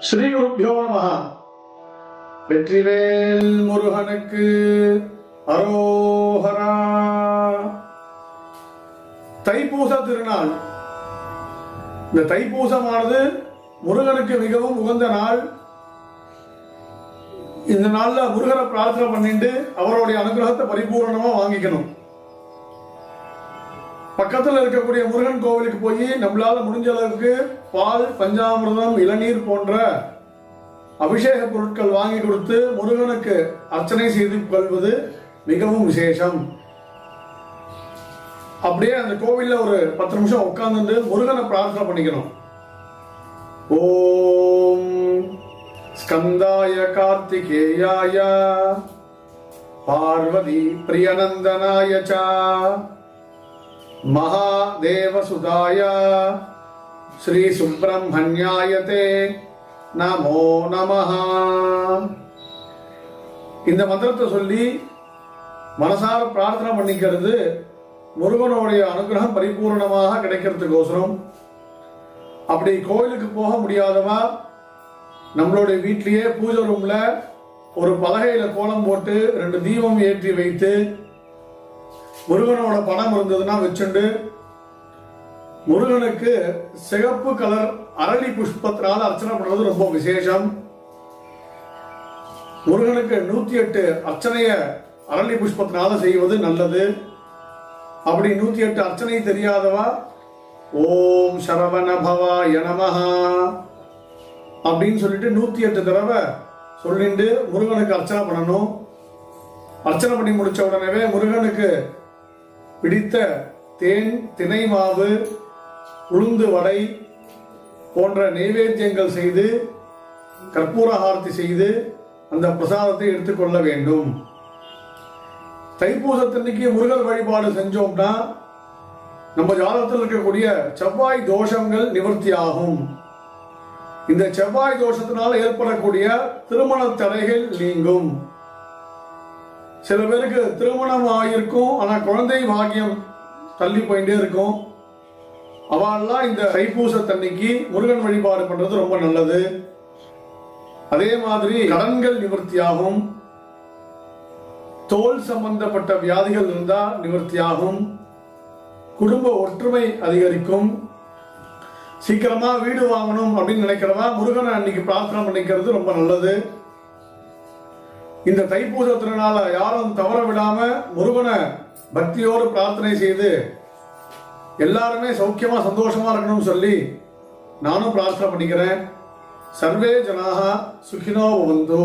ஸ்ரீ குருப்பியோ நம. வெற்றிவேல் முருகனுக்கு அரோஹரா. தைப்பூச திருநாள். இந்த தைப்பூசமானது முருகனுக்கு மிகவும் உகந்த நாள். இந்த நாள்ல முருகனை பிரார்த்தனை பண்ணிட்டு அவருடைய அனுகிரகத்தை பரிபூர்ணமா வாங்கிக்கணும். பக்கத்துல இருக்கக்கூடிய முருகன் கோவிலுக்கு போய் நம்மளால முடிஞ்ச அளவுக்கு பால் பஞ்சாமிர்தம் இளநீர் போன்ற அபிஷேக பொருட்கள் வாங்கி கொடுத்து முருகனுக்கு அர்ச்சனை செய்து கொள்வது மிகவும் விசேஷம். அப்படியே அந்த கோவில்ல ஒரு பத்து நிமிஷம் உட்கார்ந்து முருகனை பிரார்த்தனை பண்ணிக்கணும். ஓம் ஸ்கந்தாய கார்த்திகேயாய பார்வதி பிரியநந்தனாய महादेवसुताय श्रीसुब्रह्मण्याय ते நமோ நமஹ இந்த மந்திரத்தை சொல்லி மனசார பிரார்த்தனை பண்ணிக்கிறது முருகனுடைய அனுகிரகம் பரிபூர்ணமாக கிடைக்கிறதுக்கோசரம் அப்படி கோயிலுக்கு போக முடியாதவா நம்மளுடைய வீட்லயே பூஜை ரூம்ல ஒரு பலகையில கோலம் போட்டு ரெண்டு தீபம் ஏற்றி வைத்து முருகனோட படம் இருந்ததுன்னா வச்சுண்டு முருகனுக்கு சிகப்பு கலர் அரளி புஷ்பத்தினால அர்ச்சனை பண்றது ரொம்ப விசேஷம். முருகனுக்கு நூத்தி எட்டு அர்ச்சனைய அரளி புஷ்பத்தினால செய்வது நல்லது. அப்படி நூத்தி எட்டு அர்ச்சனை தெரியாதவா? ஓம் சரவண பவாய நமஹா. அப்படின்னு சொல்லிட்டு நூத்தி எட்டு தடவை சொல்லிட்டு முருகனுக்கு அர்ச்சனை பண்ணணும். அர்ச்சனை பண்ணி முடிச்ச உடனே முருகனுக்கு பிடித்த தேன் தினை மாவு உளுந்து வடை போன்ற நைவேத்தியங்கள் செய்து கற்பூர செய்து அந்த பிரசாதத்தை எடுத்துக்கொள்ள வேண்டும். தைப்பூசத்தன்னைக்கு முருகர் வழிபாடு செஞ்சோம்னா நம்ம ஜாதகத்தில் இருக்கக்கூடிய செவ்வாய் தோஷங்கள் நிவர்த்தி ஆகும் இந்த செவ்வாய் தோஷத்தினால் ஏற்படக்கூடிய திருமண தடைகள் நீங்கும். சில பேருக்கு திருமணம் ஆகியிருக்கும் ஆனா குழந்தை பாக்கியம் தள்ளி போயிட்டே இருக்கும். அவெல்லாம் இந்த தைப்பூசத்தன்னைக்கு முருகன் வழிபாடு பண்றது ரொம்ப நல்லது. அதே மாதிரி கடன்கள் நிவர்த்தியாகும். தோல் சம்பந்தப்பட்ட வியாதிகள் இருந்தா நிவர்த்தியாகும். குடும்ப ஒற்றுமை அதிகரிக்கும். சீக்கிரமா வீடு வாங்கணும் அப்படின்னு நினைக்கிறவா முருகனை அன்னைக்கு பிரார்த்தனை பண்ணிக்கிறது ரொம்ப நல்லது. இந்த தைப்பூச திருநாள யாரும் தவற விடாம முருகனை பக்தியோடு பிரார்த்தனை செய்து எல்லாருமே சௌக்கியமா சந்தோஷமா இருக்கணும்னு சொல்லி நானும் பிரார்த்தனை பண்ணிக்கிறேன். சர்வே ஜனாக சுகினோ வந்தோ